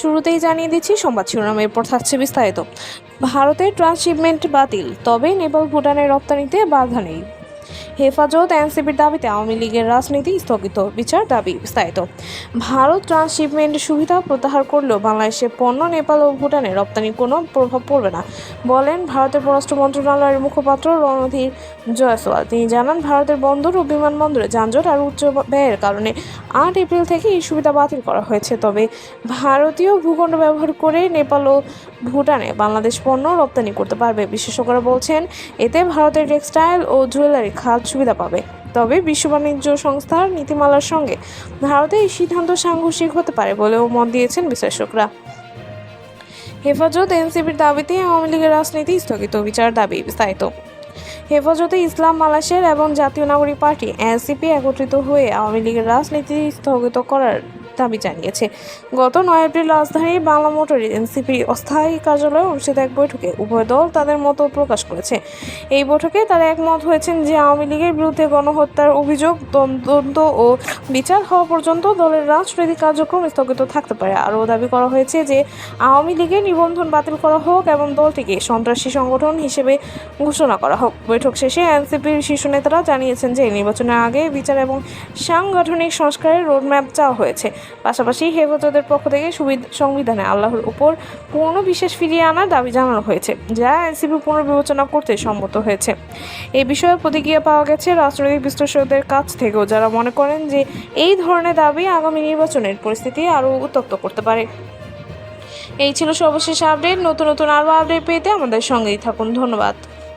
শুরুতেই জানিয়ে দিচ্ছি সংবাদ শিরোনাম এরপর থাকছে বিস্তারিত। ভারতের ট্রান্সশিপমেন্ট বাতিল তবে নেপাল ভুটানের রপ্তানিতে বাধা নেই। হেফাজত এনসিপির দাবিতে আওয়ামী লীগের রাজনীতি স্থগিত। বিচার দাবি বিস্তারিত। ভারত ট্রান্সশিপমেন্ট সুবিধা প্রত্যাহার করলেও বাংলাদেশে পণ্য, নেপাল ও ভুটানে রপ্তানির কোনো প্রভাব পড়বে না, বলেন ভারতের পররাষ্ট্র মন্ত্রণালয়ের মুখপাত্র রণধীর জয়সওয়াল। তিনি জানান, ভারতের বন্দর ও বিমানবন্দরে যানজট আর উচ্চ ব্যয়ের কারণে আট এপ্রিল থেকে এই সুবিধা বাতিল করা হয়েছে। তবে ভারতীয় ভূখণ্ড ব্যবহার করে নেপাল ও ভুটানে বাংলাদেশ পণ্য রপ্তানি করতে পারবে। বিশেষজ্ঞরা বলছেন, এতে ভারতের টেক্সটাইল ও জুয়েলারি খাত সুবিধা পাবে। তবে বিশ্ব বাণিজ্য সংস্থার নীতিমালার সঙ্গে ভারতে এই সিদ্ধান্ত সাংঘর্ষিক হতে পারে বলেও মত দিয়েছেন বিশ্লেষকরা। হেফাজত এনসিপির দাবিতে আওয়ামী লীগের রাজনীতি স্থগিত, বিচার দাবি বিস্তারিত। হেফাজতে ইসলাম, মালয়েশিয়ার এবং জাতীয় নাগরিক পার্টি, এনসিপি একত্রিত হয়ে আওয়ামী লীগের রাজনীতি স্থগিত করার দাবি জানিয়েছে। গত নয় এপ্রিল রাজধানীর বাংলা মোটরে এনসিপি অস্থায়ী কার্যালয়ে অনুষ্ঠিত এক বৈঠকে উভয় দল তাদের মত প্রকাশ করেছে। এই বৈঠকে তারা একমত হয়েছেন যে আওয়ামী লীগের বিরুদ্ধে গণহত্যার অভিযোগ তদন্ত ও বিচার হওয়া পর্যন্ত দলের রাজনৈতিক কার্যক্রম স্থগিত থাকতে পারে। আরও দাবি করা হয়েছে যে আওয়ামী লীগের নিবন্ধন বাতিল করা হোক এবং দলটিকে সন্ত্রাসী সংগঠন হিসেবে ঘোষণা করা হোক। বৈঠক শেষে এনসিপির শীর্ষ নেতারা জানিয়েছেন যে নির্বাচনের আগে বিচার এবং সাংগঠনিক সংস্কারের রোডম্যাপ চাওয়া হয়েছে। পাশাপাশি হেফাজতের পক্ষ থেকে সুবিধ- সংবিধানে আল্লাহর উপর পূর্ণ বিশ্বাস ফিরিয়ে আনার দাবি জানানো হয়েছে, যা এনসিপি পুনর্বিবেচনা করতে সম্মত হয়েছে। এই বিষয়ে প্রতিক্রিয়া পাওয়া গেছে রাজনৈতিক বিশ্লেষকদের কাছ থেকেও, যারা মনে করেন যে এই ধরনের দাবি আগামী নির্বাচনের পরিস্থিতি আরও উত্তপ্ত করতে পারে। এই ছিল সর্বশেষ আপডেট। নতুন নতুন আরও আপডেট পেতে আমাদের সঙ্গেই থাকুন। ধন্যবাদ।